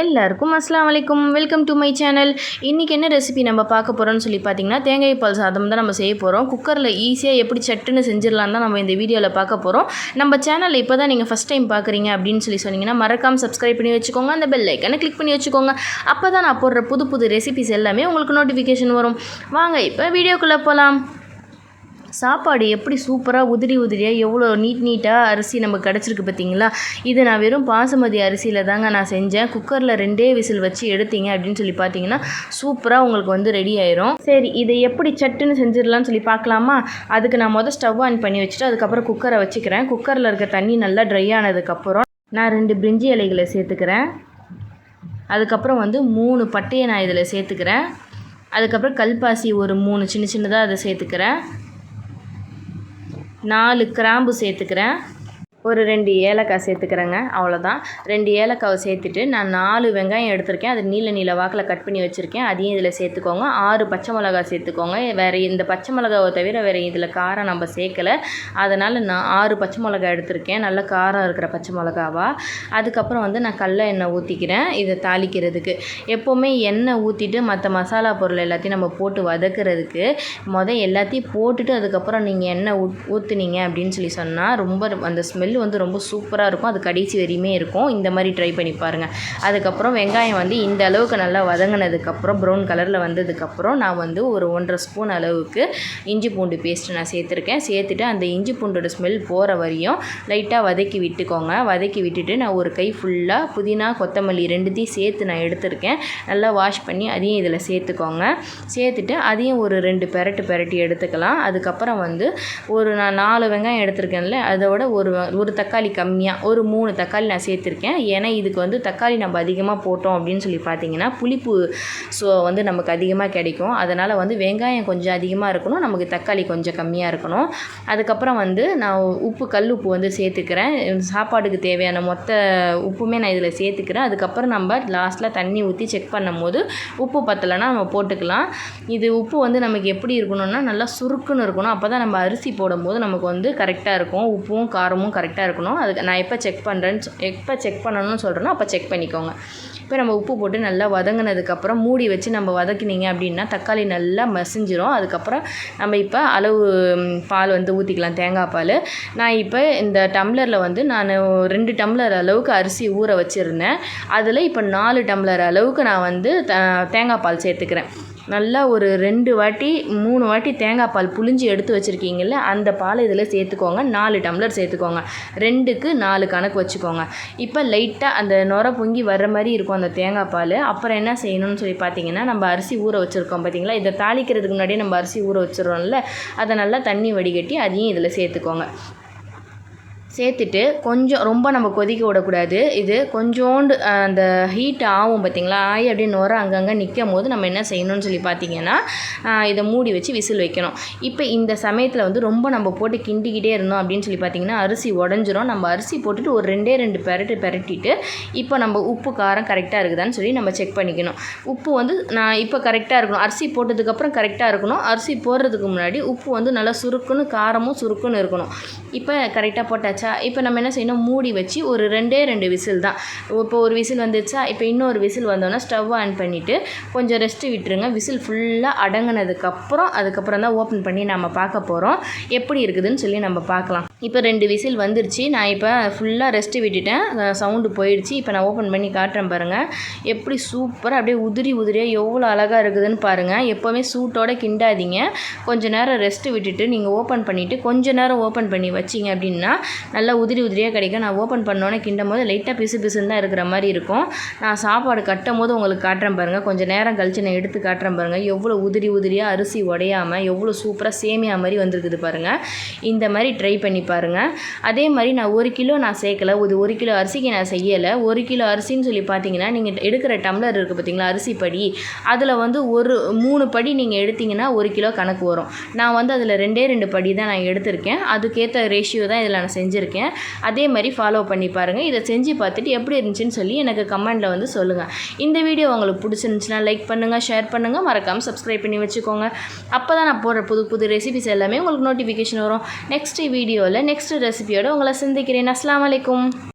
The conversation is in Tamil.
எல்லாருக்கும் அஸ்லாம் வலைக்கும் வெல்கம் டு மை சேனல் இன்றைக்கி என்ன ரெசிபி நம்ம பார்க்க போகிறோம்னு சொல்லி பார்த்தீங்கன்னா தேங்காய் பால் சாதம் தான் நம்ம செய்ய போகிறோம் குக்கரில் ஈஸியாக எப்படி சட்டுன்னு செஞ்சிடலாம் தான் நம்ம இந்த வீடியோவில் பார்க்க போகிறோம் நம்ம சேனலில் இப்போ தான் நீங்கள் ஃபஸ்ட் டைம் பார்க்குறீங்க அப்படின்னு சொல்லி சொன்னீங்கன்னா மறக்காமல் சப்ஸ்கிரைப் பண்ணி வச்சுக்கோங்க. அந்த பெல் ஐக்கனை கிளிக் பண்ணி வச்சுக்கோங்க. அப்போ தான் நான் போடுற புது புது ரெசிபிஸ் எல்லாமே உங்களுக்கு நோட்டிஃபிகேஷன் வரும். வாங்க இப்போ வீடியோக்குள்ளே போகலாம் சாப்பாடு எப்படி சூப்பராக உதிரி உதிரியாக எவ்வளோ நீட் நீட்டாக அரிசி நமக்கு கிடச்சிருக்கு பார்த்தீங்களா? இது நான் வெறும் பாசுமதி அரிசியில் தாங்க நான் செஞ்சேன். குக்கரில் ரெண்டே விசில் வச்சு எடுத்தீங்க அப்படின்னு சொல்லி பார்த்தீங்கன்னா சூப்பராக உங்களுக்கு வந்து ரெடி ஆயிரும். சரி இதை எப்படி சட்டுன்னு செஞ்சிடலாம்னு சொல்லி பார்க்கலாமா? அதுக்கு நான் மொதல் ஸ்டவ் ஆன் பண்ணி வச்சுட்டு அதுக்கப்புறம் குக்கரை வச்சுக்கிறேன். குக்கரில் இருக்க தண்ணி நல்லா ட்ரை ஆனதுக்கப்புறம் நான் ரெண்டு பிரிஞ்சி இலைகளை சேர்த்துக்கிறேன். அதுக்கப்புறம் வந்து மூணு பட்டையை நான் இதில் சேர்த்துக்கிறேன். அதுக்கப்புறம் கல்பாசி ஒரு மூணு சின்ன சின்னதாக அதை சேர்த்துக்கிறேன். நாலு கிராம்பு சேர்த்துக்கிறேன். ஒரு ரெண்டு ஏலக்காய் சேர்த்துக்கிறேங்க அவ்வளோதான் ரெண்டு ஏலக்காவை சேர்த்துட்டு நான் நாலு வெங்காயம் எடுத்திருக்கேன். அது நீல நீல வாக்கில் கட் பண்ணி வச்சுருக்கேன். அதையும் இதில் சேர்த்துக்கோங்க. ஆறு பச்சை மிளகா சேர்த்துக்கோங்க. வேறு இந்த பச்சை மிளகாவை தவிர வேறு இதில் காரம் நம்ம சேர்க்கலை. அதனால் நான் ஆறு பச்சை மிளகா எடுத்திருக்கேன். நல்ல காரம் இருக்கிற பச்சை மிளகாவா. அதுக்கப்புறம் வந்து நான் கடல எண்ணெய் ஊற்றிக்கிறேன் இதை தாளிக்கிறதுக்கு. எப்போவுமே எண்ணெய் ஊற்றிட்டு மற்ற மசாலா பொருள் எல்லாத்தையும் நம்ம போட்டு வதக்கிறதுக்கு மொதல் எல்லாத்தையும் போட்டுட்டு அதுக்கப்புறம் நீங்கள் எண்ணெய் ஊ ஊற்றுனீங்க அப்படின்னு சொல்லி சொன்னால் ரொம்ப அந்த ஸ்மெல் ஸ்மெல் வந்து ரொம்ப சூப்பராக இருக்கும். அது கடைசி வரையுமே இருக்கும். இந்த மாதிரி ட்ரை பண்ணி பாருங்கள் அதுக்கப்புறம் வெங்காயம் வந்து இந்த அளவுக்கு நல்லா வதங்கினதுக்கப்புறம் ப்ரௌன் கலரில் வந்ததுக்கப்புறம் நான் வந்து ஒரு ஒன்றரை ஸ்பூன் அளவுக்கு இஞ்சி பூண்டு பேஸ்ட்டு நான் சேர்த்துருக்கேன். சேர்த்துட்டு அந்த இஞ்சி பூண்டோட ஸ்மெல் போகிற வரையும் லைட்டாக வதக்கி விட்டுக்கோங்க. வதக்கி விட்டுட்டு நான் ஒரு கை ஃபுல்லாக புதினா கொத்தமல்லி ரெண்டுத்தையும் சேர்த்து நான் எடுத்திருக்கேன். நல்லா வாஷ் பண்ணி அதையும் இதில் சேர்த்துக்கோங்க. சேர்த்துட்டு அதையும் ஒரு ரெண்டு பெரட்டு பெரட்டி எடுத்துக்கலாம். அதுக்கப்புறம் வந்து ஒரு நான் நாலு வெங்காயம் எடுத்திருக்கேன்ல அதோட ஒரு ஒரு தக்காளி கம்மியாக ஒரு மூணு தக்காளி நான் சேர்த்துருக்கேன். ஏன்னா இதுக்கு வந்து தக்காளி நம்ம அதிகமாக போட்டோம் அப்படின்னு சொல்லி பார்த்தீங்கன்னா புளிப்பு ஸோ வந்து நமக்கு அதிகமாக கிடைக்கும். அதனால் வந்து வெங்காயம் கொஞ்சம் அதிகமாக இருக்கணும் நமக்கு தக்காளி கொஞ்சம் கம்மியாக இருக்கணும். அதுக்கப்புறம் வந்து நான் உப்பு கல் உப்பு வந்து சேர்த்துக்கிறேன். சாப்பாடுக்கு தேவையான மொத்த உப்புமே நான் இதில் சேர்த்துக்கிறேன். அதுக்கப்புறம் நம்ம லாஸ்ட்டில் தண்ணி ஊற்றி செக் பண்ணும்போது உப்பு பத்தலைன்னா நம்ம போட்டுக்கலாம். இது உப்பு வந்து நமக்கு எப்படி இருக்கணும்னா நல்லா சுருக்குன்னு இருக்கணும். அப்போ தான் நம்ம அரிசி போடும்போது நமக்கு வந்து கரெக்டாக இருக்கும். உப்பும் காரமும் கரெக்டாக கரெக்டாக இருக்கணும். அதுக்கு நான் எப்போ செக் பண்ணுறேன்னு எப்போ செக் பண்ணணும்னு சொல்கிறேனோ அப்போ செக் பண்ணிக்கோங்க. இப்போ நம்ம உப்பு போட்டு நல்லா வதங்கினதுக்கப்புறம் மூடி வச்சு நம்ம வதக்கினீங்க அப்படின்னா தக்காளி நல்லா மசிஞ்சிரும். அதுக்கப்புறம் நம்ம இப்போ அளவு பால் வந்து ஊற்றிக்கலாம் தேங்காய் பால். நான் இப்போ இந்த டம்ளரில் வந்து நான் ரெண்டு டம்ளர் அளவுக்கு அரிசி ஊற வச்சுருந்தேன். அதில் இப்போ நாலு டம்ளர் அளவுக்கு நான் வந்து தேங்காய் பால் சேர்த்துக்கிறேன். நல்லா ஒரு ரெண்டு வாட்டி மூணு வாட்டி தேங்காய் பால் புழிஞ்சு எடுத்து வச்சுருக்கீங்கல்ல அந்த பாலை இதில் சேர்த்துக்கோங்க. நாலு டம்ளர் சேர்த்துக்கோங்க. ரெண்டுக்கு நாலு கணக்கு வச்சுக்கோங்க. இப்போ லைட்டாக அந்த நுர பொங்கி வர்ற மாதிரி இருக்கும் அந்த தேங்காய் பால். அப்புறம் என்ன செய்யணும்னு சொல்லி பார்த்தீங்கன்னா நம்ம அரிசி ஊற வச்சுருக்கோம் பார்த்தீங்களா? இதை தாளிக்கிறதுக்கு முன்னாடியே நம்ம அரிசி ஊற வச்சுருவோம்ல அதை நல்லா தண்ணி வடிகட்டி அதையும் இதில் சேர்த்துக்கோங்க. சேர்த்துட்டு கொஞ்சம் ரொம்ப நம்ம கொதிக்க விடக்கூடாது. இது கொஞ்சோண்டு அந்த ஹீட் ஆகும் பார்த்திங்களா ஆயி அப்படியே நுர அங்கங்கே நிற்கும் போது நம்ம என்ன செய்யணும்னு சொல்லி பார்த்தீங்கன்னா இதை மூடி வச்சு விசில் வைக்கணும். இப்போ இந்த சமயத்தில் வந்து ரொம்ப நம்ம போட்டு கிண்டிக்கிட்டே இருந்தோம் அப்படின்னு சொல்லி பார்த்தீங்கன்னா அரிசி உடஞ்சிரும். நம்ம அரிசி போட்டுட்டு ஒரு ரெண்டே ரெண்டு பெரட்டு பெரட்டிட்டு இப்போ நம்ம உப்பு காரம் கரெக்டாக இருக்குதான்னு சொல்லி நம்ம செக் பண்ணிக்கணும். உப்பு வந்து நான் இப்போ கரெக்டாக இருக்கணும். அரிசி போட்டதுக்கப்புறம் கரெக்டாக இருக்கணும். அரிசி போடுறதுக்கு முன்னாடி உப்பு வந்து நல்லா சுருக்குன்னு காரமும் சுருக்குன்னு இருக்கணும். இப்போ கரெக்டாக போட்டாச்சு ஆச்சா இப்போ நம்ம என்ன செய்யணும்? மூடி வச்சு ஒரு ரெண்டே ரெண்டு விசில் தான். இப்போ ஒரு விசில் வந்துச்சா இப்போ இன்னொரு விசில் வந்தோன்னா ஸ்டவ் ஆன் பண்ணிவிட்டு கொஞ்சம் ரெஸ்ட்டு விட்டுருங்க. விசில் ஃபுல்லாக அடங்கினதுக்கப்புறம் அதுக்கப்புறம் தான் ஓப்பன் பண்ணி நம்ம பார்க்க போகிறோம் எப்படி இருக்குதுன்னு சொல்லி நம்ம பார்க்கலாம். இப்போ ரெண்டு விசில் வந்துருச்சு. நான் இப்போ ஃபுல்லாக ரெஸ்ட்டு விட்டுட்டேன். சவுண்டு போயிடுச்சு. இப்போ நான் ஓப்பன் பண்ணி காட்டுறேன் பாருங்கள் எப்படி சூப்பராக அப்படியே உதிரி உதிரியாக எவ்வளோ அழகாக இருக்குதுன்னு பாருங்கள் எப்போவுமே சூட்டோட கிண்டாதீங்க. கொஞ்சம் நேரம் ரெஸ்ட்டு விட்டுட்டு நீங்கள் ஓப்பன் பண்ணிவிட்டு கொஞ்சம் நேரம் ஓப்பன் பண்ணி வச்சிங்க அப்படின்னா நல்லா உதிரி உதிரியாக கிடைக்கும். நான் ஓப்பன் பண்ணோன்னே கிண்டும் போது லைட்டாக பிசு பிசுன்னு தான் இருக்கிற மாதிரி இருக்கும். நான் சாப்பாடு கட்டும் போது உங்களுக்கு காட்டுறேன் பாருங்கள் கொஞ்சம் நேரம் கழித்து நான் எடுத்து காட்டுறேன் பாருங்கள் எவ்வளோ உதிரி உதிரியாக அரிசி உடையாமல் எவ்வளோ சூப்பராக சேமியா மாதிரி வந்திருக்குது பாருங்கள் இந்த மாதிரி ட்ரை பண்ணி பாருங்கள் அதே மாதிரி நான் ஒரு கிலோ நான் சேர்க்கலை. ஒரு ஒரு கிலோ அரிசிக்கு நான் செய்யலை. ஒரு கிலோ அரிசின்னு சொல்லி பார்த்தீங்கன்னா நீங்கள் எடுக்கிற டம்ளர் இருக்குது பார்த்தீங்களா அரிசி படி. அதில் வந்து ஒரு மூணு படி நீங்கள் எடுத்திங்கன்னா ஒரு கிலோ கணக்கு வரும். நான் வந்து அதில் ரெண்டே ரெண்டு படி தான் நான் எடுத்திருக்கேன். அதுக்கேற்ற ரேஷியோ தான் இதில் நான் செஞ்சுருக்கேன். செஞ்சுருக்கேன் அதே மாதிரி ஃபாலோ பண்ணி பாருங்கள் இதை செஞ்சு பார்த்துட்டு எப்படி இருந்துச்சுன்னு சொல்லி எனக்கு கமெண்டில் வந்து சொல்லுங்கள் இந்த வீடியோ உங்களுக்கு பிடிச்சிருந்துச்சுன்னா லைக் பண்ணுங்கள் ஷேர் பண்ணுங்கள் மறக்காமல் சப்ஸ்கிரைப் பண்ணி வச்சுக்கோங்க. அப்போ தான் நான் போடுற புது புது ரெசிபிஸ் எல்லாமே உங்களுக்கு நோட்டிஃபிகேஷன் வரும். நெக்ஸ்ட் வீடியோவில் நெக்ஸ்ட் ரெசிபியோடு உங்களை சந்திக்கிறேன். அஸ்லாம் வலைக்கும்